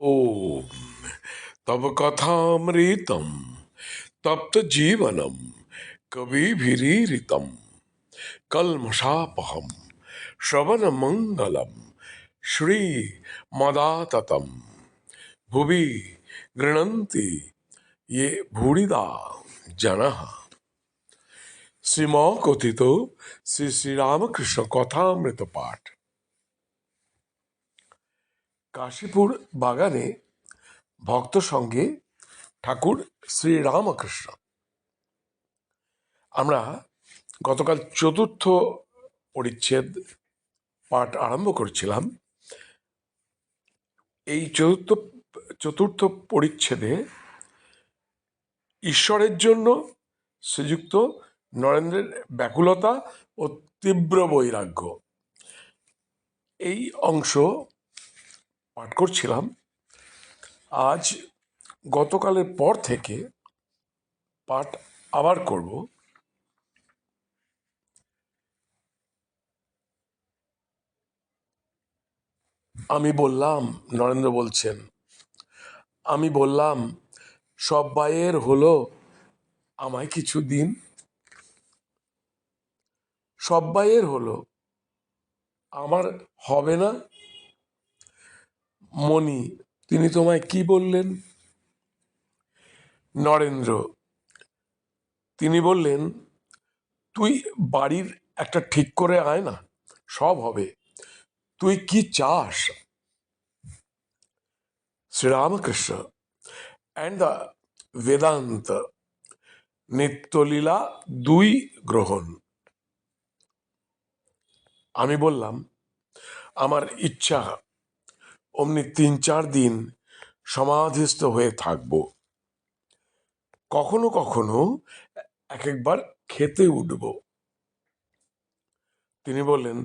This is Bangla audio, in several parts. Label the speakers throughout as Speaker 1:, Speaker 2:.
Speaker 1: ओम। तब कथामृतम, तप्त जीवनम कभी भी कलम शापहम श्रवण मंगलम श्री मदाततम भुवि गृणंति ये भूड़िदा जन। श्रीमौ कथित श्री श्री रामकृष्ण कथामृत पाठ। কাশীপুর বাগানে ভক্ত সঙ্গে ঠাকুর শ্রীরামকৃষ্ণ আমরা গতকাল চতুর্থ পরিচ্ছেদ পাঠ আরম্ভ করেছিলাম। এই চতুর্থ চতুর্থ পরিচ্ছেদে ঈশ্বরের জন্য শ্রীযুক্ত নরেন্দ্রের ব্যাকুলতা ও তীব্র বৈরাগ্য। এই অংশ পাঠ করছিলাম। আজ গতকালের পর থেকে পাঠ আবার করব। আমি বললাম, নরেন্দ্র বলছেন, আমি বললাম, সব বাইয়ের হলো আমায় কিছু দিন। সব বাইয়ের হলো, আমার হবে না। মণি, তিনি তোমায় কি বললেন? নরেন্দ্র, তিনি বললেন, তুই বাড়ির একটা ঠিক করে আয় না, সব হবে। তুই কি চাস? শ্রীরামকৃষ্ণ অ্যান্ড দ্য বেদান্ত নিত্যলীলা দুই গ্রহণ। আমি বললাম, আমার ইচ্ছা অমনি তিন চার দিন সমাধিস্থ হয়ে থাকব কখনো কখনো এক একবার খেতে উঠব তিনি বললেন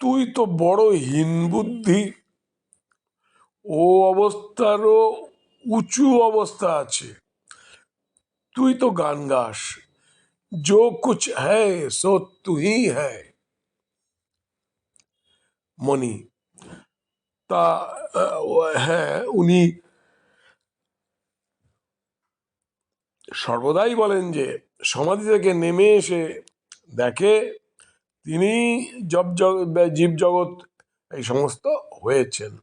Speaker 1: তুই তো বড় হীন বুদ্ধি ও অবস্থারও উঁচু অবস্থা আছে তুই তো গান গাস जो कुछ है सो तू ही है মণি তা হ্যাঁ উনি সর্বদাই বলেন যে সমাধি থেকে নেমে এসে দেখে তিনি জব জগ- জীব জগৎ এই সমস্ত হয়েছেন।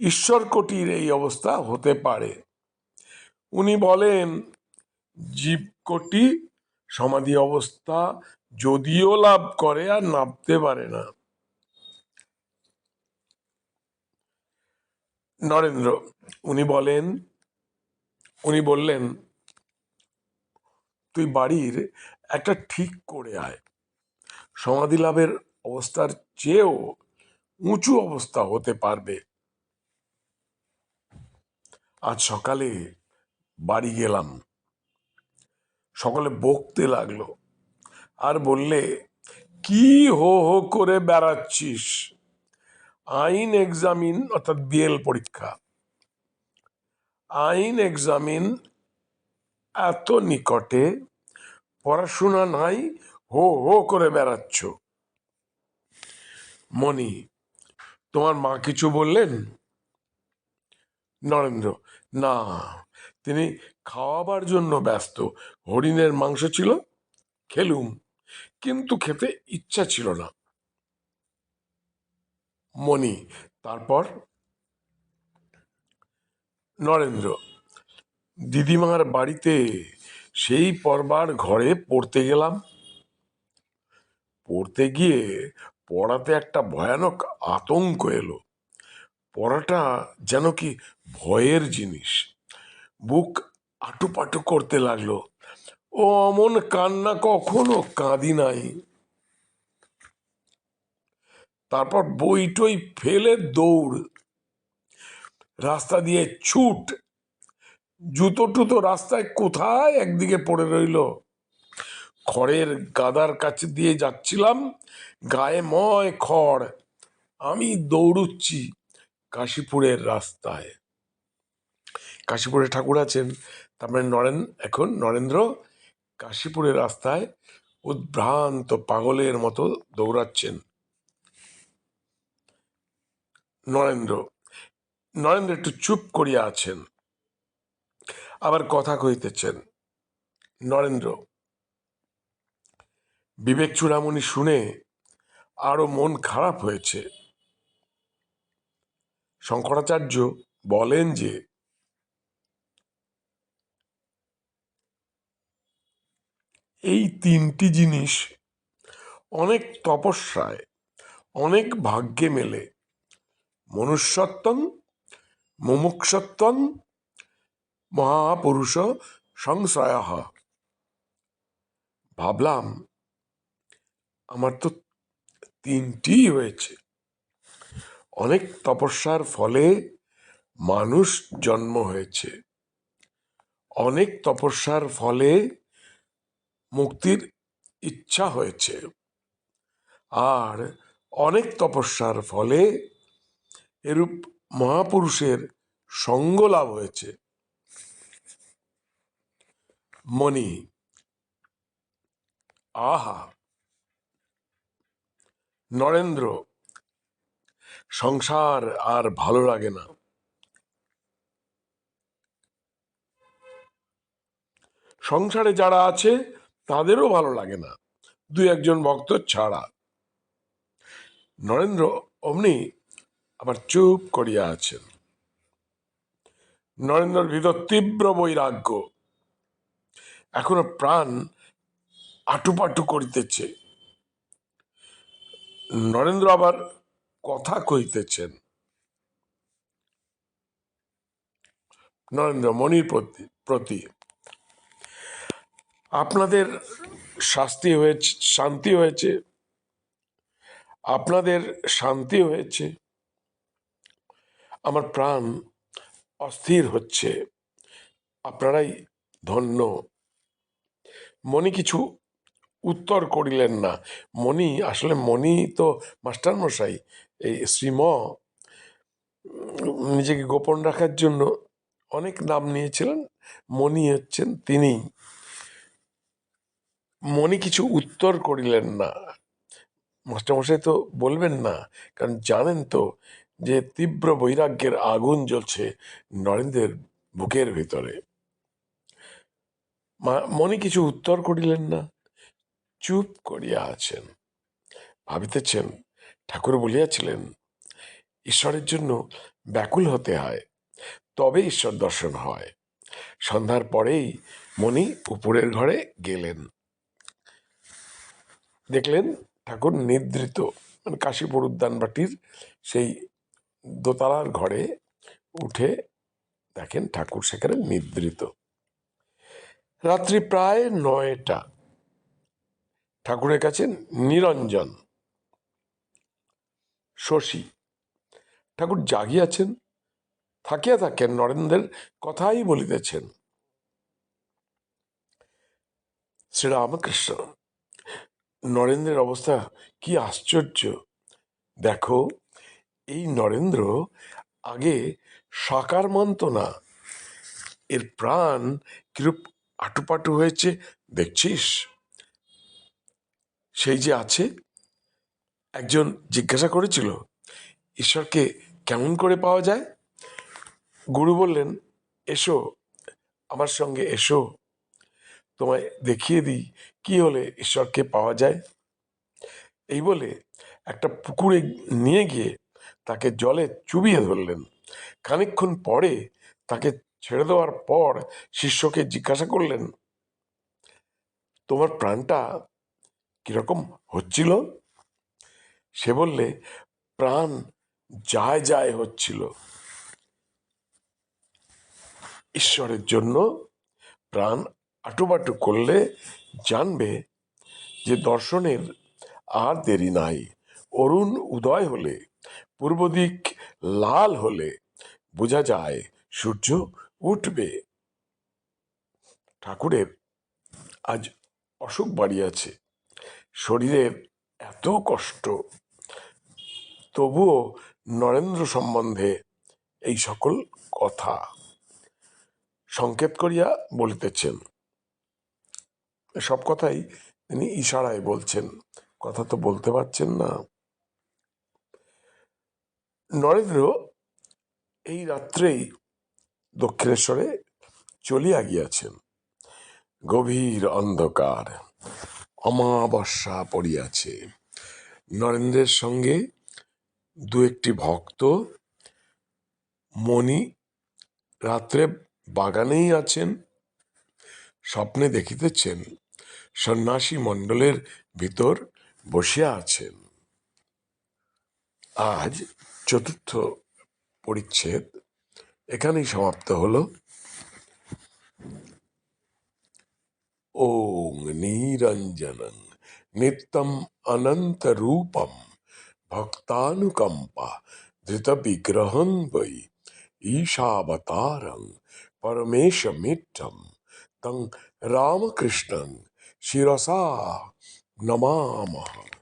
Speaker 1: ঈশ্বর কোটির এই অবস্থা হতে পারে। উনি বলেন, জীব কোটি সমাধি অবস্থা যদিও লাভ করে আর নামতে পারে না। নরেন্দ্র, উনি বলেন, উনি বললেন, তুই বাড়ির একটা ঠিক করে আয়। সমাধি লাভের অবস্থার চেয়েও উঁচু অবস্থা হতে পারবে। আজ সকালে বাড়ি গেলাম। সকলে বকতে লাগল। আর বললে, কি হো হো করে বেড়াচ্ছিস? আইন এক্সামিন অর্থাৎ বিএল পরীক্ষা। আইন এক্সামিন এত নিকটে, পড়াশোনা নাই, হো হো করে বেড়াচ্ছ। মণি, তোমার মা কিছু বললেন? নরেন্দ্র, না, তিনি খাওয়াবার জন্য ব্যস্ত। হরিণের মাংস ছিল, খেলুম, কিন্তু খেতে ইচ্ছা ছিল না। মণি। তারপর নরেন্দ্র। দিদিমার বাড়িতে সেই পর্বার ঘরে পড়তে গেলাম। পড়তে গিয়ে পড়াতে একটা ভয়ানক আতঙ্ক এলো। পড়াটা যেন কি ভয়ের জিনিস। বুক আটুপাটু করতে লাগল। ও অমন কান্না কখনো কাঁদি নাই। তারপর বই টই ফেলে দৌড়। রাস্তা দিয়ে ছুট। জুতো টুতো রাস্তায় কোথায় একদিকে পড়ে রইল? খড়ের গাদার কাছে দিয়ে যাচ্ছিলাম, গায়ে ময় খড়। আমি দৌড়ুচ্ছি কাশীপুরের রাস্তায়। কাশীপুরে ঠাকুর আছেন তারপরে নরেন, এখন নরেন্দ্র। কাশীপুরের রাস্তায় উদ্ভ্রান্ত পাগলের মতো দৌড়াচ্ছেন। নরেন্দ্র। নরেন্দ্র একটু চুপ করিয়া আছেন। আবার কথা কহিতেছেন, নরেন্দ্র, বিবেক চূড়ামণি শুনে আরও মন খারাপ হয়েছে। শঙ্করাচার্য বলেন যে, এই তিনটি জিনিস অনেক তপস্যায়, অনেক ভাগ্যে মেলে। মনুষ্যত্বং, মুমুক্ষত্বং, মহাপুরুষ সংশ্রয় ভাবলাম, আমার তো তিনটি হয়েছে। অনেক তপস্যার ফলে মানুষ জন্ম হয়েছে। অনেক তপস্যার ফলে মুক্তির ইচ্ছা হয়েছে। আর অনেক তপস্যার ফলে এরূপ মহাপুরুষের সঙ্গ লাভ হয়েছে। মণি, আহা! নরেন্দ্র, সংসার আর ভালো লাগে না। সংসারে যারা আছে, তাদেরও ভালো লাগে না। দুই একজন ভক্ত ছাড়া। নরেন্দ্র অমনি আবার চুপ করিয়া আছেন। নরেন্দ্রের ভিতর তীব্র বৈরাগ্য। এখনও প্রাণ আটুপাটু করিতেছে। নরেন্দ্র আবার কথা কহিতেছেন। নরেন্দ্র মণির প্রতি প্রতি, আপনাদের শাস্তি হয়েছে, শান্তি হয়েছে। আপনাদের শান্তি হয়েছে। আমার প্রাণ অস্থির হচ্ছে। আপনারাই ধন্য। মণি কিছু উত্তর করিলেন না। মণি, আসলে মণি তো মাস্টারমশাই, এই শ্রীম নিজেকে গোপন রাখার জন্য অনেক নাম নিয়েছিলেন। মণি হচ্ছেন তিনি। মণি কিছু উত্তর করিলেন না। মাস্টারমশাই তো বলবেন না, কারণ জানেন তো যে তীব্র বৈরাগ্যের আগুন জ্বলছে নরেন্দ্রের বুকের ভিতরে। মা- মণি কিছু উত্তর করিলেন না, চুপ করিয়া আছেন। ভাবিতেছেন, ঠাকুর বলিয়াছিলেন, ঈশ্বরের জন্য ব্যাকুল হতে হয়, তবে ঈশ্বর দর্শন হয়। সন্ধ্যার পরেই মণি উপরের ঘরে গেলেন। দেখলেন ঠাকুর নিদ্রিত মানে কাশীপুর উদ্যানবাটির সেই দোতলার ঘরে উঠে দেখেন ঠাকুর সেখানে নিদ্রিত। রাত্রি প্রায় নয়টা। ঠাকুরের কাছে নিরঞ্জন। শশী। ঠাকুর জাগিয়াছেন, থাকিয়া থাকেন নরেন্দ্রের কথাই বলিতেছেন। শ্রীরামকৃষ্ণ, নরেন্দ্রের অবস্থা কি আশ্চর্য। দেখো এই নরেন্দ্র আগে সাকার মানত না। এর প্রাণ কিরূপ আটুপাটু হয়েছে দেখছিস? সেই যে আছে, একজন জিজ্ঞাসা করেছিল, ঈশ্বরকে কেমন করে পাওয়া যায়? গুরু বললেন, এসো, আমার সঙ্গে এসো। তোমায় দেখিয়ে দিই, কি হলে ঈশ্বরকে পাওয়া যায়? এই বলে একটা পুকুরে নিয়ে গিয়ে তাকে জলে চুবিয়ে ধরলেন। খানিকক্ষণ পরে তাকে ছেড়ে দেওয়ার পর শিষ্যকে জিজ্ঞাসা করলেন, তোমার প্রাণটা কীরকম হচ্ছিল? সে বললে, প্রাণ যায় যায় হচ্ছিল। ঈশ্বরের জন্য প্রাণ আটুবাটু করলে জানবে যে দর্শনের আর দেরি নাই। অরুণ উদয় হলে পূর্ব দিক লাল হলে বোঝা যায় সূর্য উঠবে। ঠাকুরের আজ অসুখ বাড়িয়াছে শরীরের এত কষ্ট। তবুও নরেন্দ্র সম্বন্ধে এই সকল কথা সংকেত করিয়া বলিতেছেন। সব কথাই তিনি ইশারায় বলছেন। কথা তো বলতে পারছেন না। নরেন্দ্র এই রাত্রেই দক্ষিণেশ্বরে চলিয়া গিয়াছেন। গভীর অন্ধকার, অমাবস্যা পড়িয়াছে। নরেন্দ্রের সঙ্গে দু একটি ভক্ত, মণি, রাত্রে বাগানেই আছেন, স্বপ্নে দেখিতেছেন, সন্ন্যাসী মণ্ডলের ভিতর বসিয়া আছেন। আজ চতুর্থ পরিচ্ছেদ। এখানেই সমাপ্ত হল। ওং নিরঞ্জনং নিত্যম অনন্ত রূপম ভক্তানুকম্পা ধৃত বিগ্রহং বৈ ঈশাবতারং পরমেশমিঠম তং রামকৃষ্ণং শিরসা নমামः।